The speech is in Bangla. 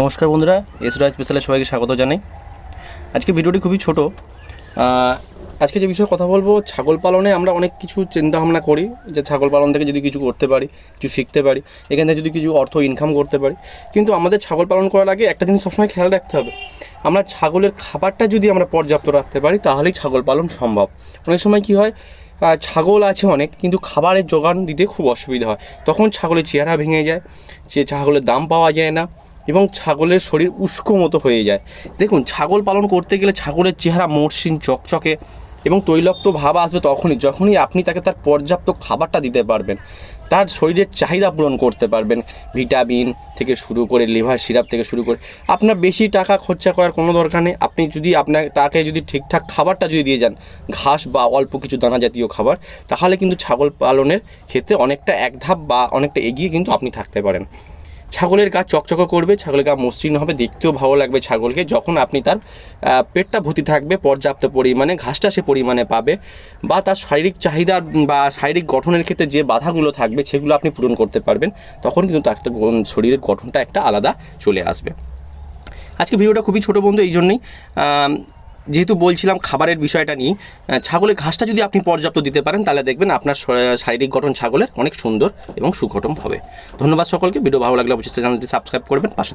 নমস্কার বন্ধুরা এসরা স্পেশালে সবাইকে স্বাগত জানাই। আজকে ভিডিওটি খুবই ছোট। আজকে যে বিষয়ে কথা বলব, ছাগল পালনে আমরা অনেক কিছু চিন্তা ভাবনা করি, যে ছাগল পালন থেকে যদি কিছু করতে পারি, কিছু শিখতে পারি, এখান থেকে যদি কিছু অর্থ ইনকাম করতে পারি। কিন্তু আমাদের ছাগল পালন করার আগে একটা জিনিস সবসময় খেয়াল রাখতে হবে। আমরা ছাগলের খাবারটা যদি আমরা পর্যাপ্ত রাখতে পারি, তাহলেই ছাগল পালন সম্ভব। অনেক সময় কি হয় ছাগল আছে অনেক, কিন্তু খাবারের যোগান দিতে খুব অসুবিধা হয়। তখন ছাগলের চেহারা ভেঙে যায়, যে ছাগলের দাম পাওয়া যায় না। এবং ছাগলের শরীর উস্কো মতো হয়ে যায়। দেখুন, ছাগল পালন করতে গেলে ছাগলের চেহারা মসৃণ, চকচকে এবং তৈলাক্ত ভাব আসবে তখনই, যখনই আপনি তাকে তার পর্যাপ্ত খাবারটা দিতে পারবেন। তার শরীরের চাহিদা পূরণ করতে পারবেন। ভিটামিন থেকে শুরু করে লিভার সিরাপ থেকে শুরু করে। আপনার বেশি টাকা খরচা করার কোনো দরকার নেই। আপনি যদি আপনার তাকে যদি ঠিকঠাক খাবারটা যদি দিয়ে যান, ঘাস বা অল্প কিছু দানা জাতীয় খাবার, তাহলে কিন্তু ছাগল পালনের ক্ষেত্রে অনেকটা এক ধাপ বা অনেকটা এগিয়ে কিন্তু আপনি থাকতে পারেন। ছাগলের গা চকচক করবে, ছাগলের গা মসৃণ হবে, দেখতেও ভালো লাগবে ছাগলকে। যখন আপনি তার পেটটা ভর্তি থাকবে, পর্যাপ্ত পরিমাণে, ঘাসটা সে পরিমাণে পাবে বা তার শারীরিক চাহিদা বা শারীরিক গঠনের ক্ষেত্রে যে বাধাগুলো থাকবে, সেগুলো আপনি পূরণ করতে পারবেন। তখন কিন্তু তার শরীরের গঠনটা একটা আলাদা চলে আসবে। আজকে ভিডিওটা খুবই ছোটো বন্ধু, এই জন্যই যেহেতু বলছিলাম খাবারের বিষয়টা নিয়ে ছাগলের ঘাসটা যদি আপনি পর্যাপ্ত দিতে পারেন, তাহলে দেখবেন আপনার শারীরিক গঠন ছাগলের অনেক সুন্দর এবং সুগঠন হবে। ধন্যবাদ সকলকে, ভিডিও ভালো লাগলে অবশ্যই চ্যানেলটি সাবস্ক্রাইব করবেন, পাশে